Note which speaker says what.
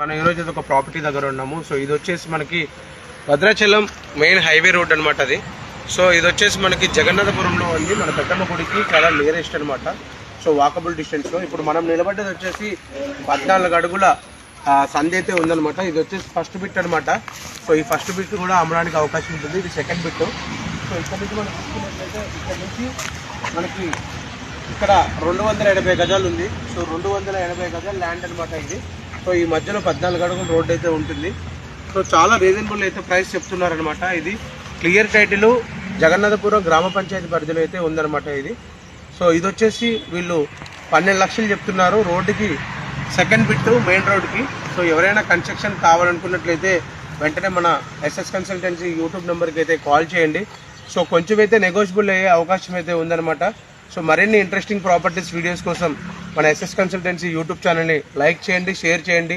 Speaker 1: మనం ఈరోజు అయితే ఒక ప్రాపర్టీ దగ్గర ఉన్నాము. సో ఇది వచ్చేసి మనకి భద్రాచలం మెయిన్ హైవే రోడ్ అనమాట అది. సో ఇది వచ్చేసి మనకి జగన్నాథపురంలో ఉంది. మన పెద్దమ్మ గుడికి చాలా నియరెస్ట్ అనమాట సో వాకబుల్ డిస్టెన్స్లో ఇప్పుడు మనం నిలబడ్డది వచ్చేసి పద్నాలుగు అడుగుల సంధి అయితే ఉందన్నమాట. ఇది వచ్చేసి ఫస్ట్ బిట్ అనమాట సో ఈ ఫస్ట్ బిట్ కూడా అమ్మడానికి అవకాశం ఉంటుంది. ఇది సెకండ్ బిట్ సో ఇక్కడ నుంచి మనం చూసుకున్నట్లయితే ఇక్కడ నుంచి మనకి ఇక్కడ రెండు వందల ఎనభై గజాలు ఉంది సో రెండు వందల ఎనభై గజాలు ల్యాండ్ అనమాట ఇది. సో ఈ మధ్యలో పద్నాలుగు అడుగులు రోడ్డు అయితే ఉంటుంది. సో చాలా రీజనబుల్ అయితే ప్రైస్ చెప్తున్నారనమాట ఇది. క్లియర్ టైటిల్ జగన్నాథపురం గ్రామ పంచాయతీ పరిధిలో అయితే ఉందన్నమాట ఇది. సో ఇది వచ్చేసి వీళ్ళు పన్నెండు లక్షలు చెప్తున్నారు రోడ్డుకి సెకండ్ బిట్ మెయిన్ రోడ్కి సో ఎవరైనా కన్స్ట్రక్షన్ కావాలనుకున్నట్లయితే వెంటనే మన ఎస్ఎస్ కన్సల్టెన్సీ యూట్యూబ్ నెంబర్కి అయితే కాల్ చేయండి. సో కొంచెం అయితే నెగోషియబుల్ అయ్యే అవకాశం అయితే ఉందన్నమాట. సో మరిన్ని ఇంట్రెస్టింగ్ ప్రాపర్టీస్ వీడియోస్ కోసం మన ఎస్ఎస్ కన్సల్టెన్సీ యూట్యూబ్ ఛానల్ని లైక్ చేయండి షేర్ చేయండి.